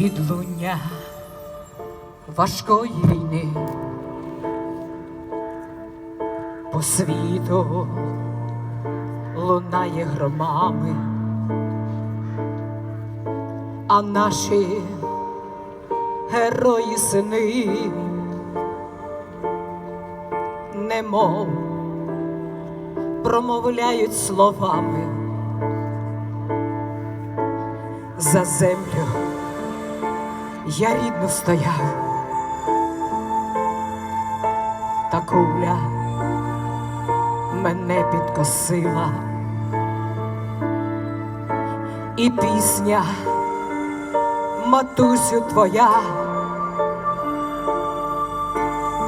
відлуння важкої війни. По світу лунає громами, а наші герої сини, немов промовляють словами за землю я рідно стояв, та куля мене підкосила, і пісня, матусю твоя,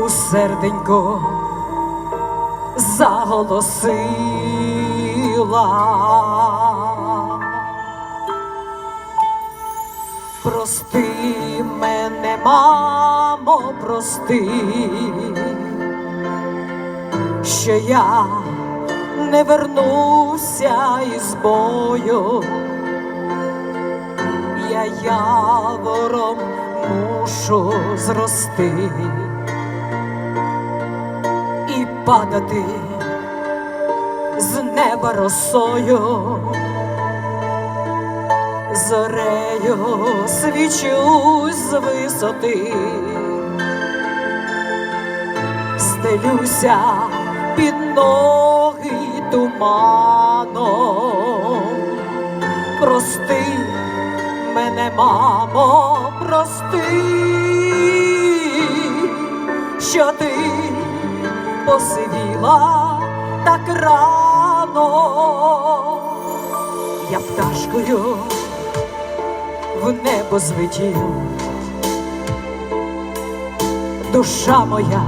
у серденько заголосила. Прости мене, мамо, прости, що я не вернуся із бою, я явором мушу зрости і падати з неба росою зорею свічусь з висоти, стелюся під ноги туманом. Прости мене, мамо, прости, що ти посивіла так рано. Я пташкою в небо злетів, душа моя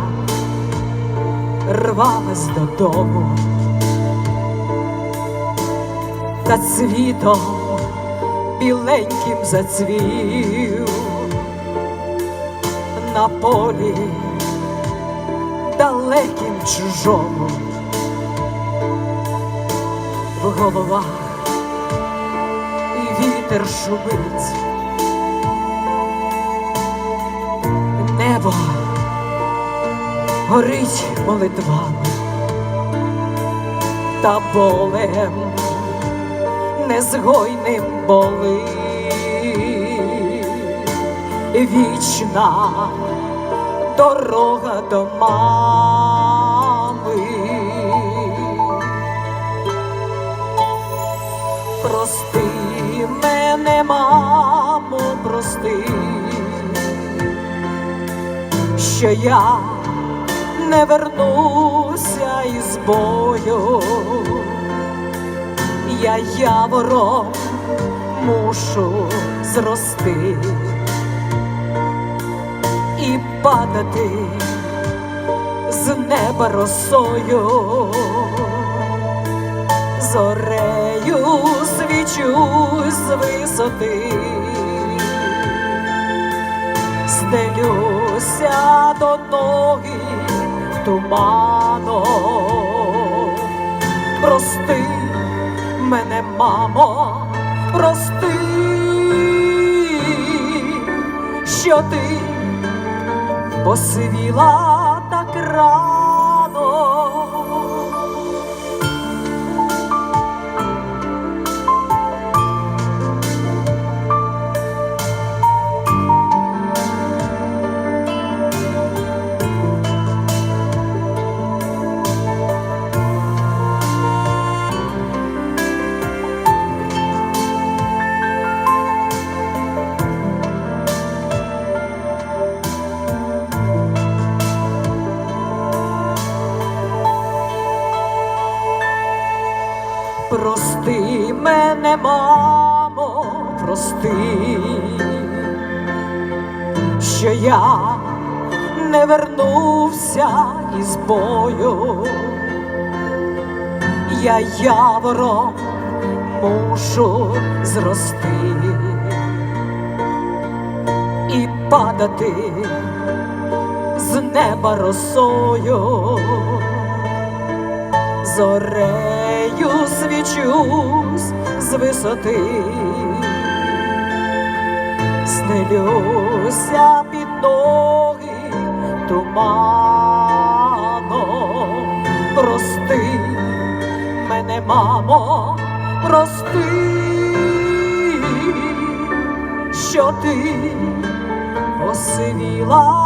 рвалась додому, та цвітом біленьким зацвів. На полі далеким чужому. В головах вітер. Небо горить молитвами та болем незгойним болить вічна дорога до мами. Прости мене, мамо, прости, що я не вернуся із бою, я явором мушу зрости і падати з неба росою зорею свічусь з висоти, стелюся до ноги туманом. Прости мене, мамо, прости, що ти посивіла так рано. Мене, мамо, прости, що я не вернувся із бою, я явором мушу зрости і падати з неба росою зорею свічусь з висоти, стелюся під ноги туманом. Прости мене, мамо, прости, що ти посивіла.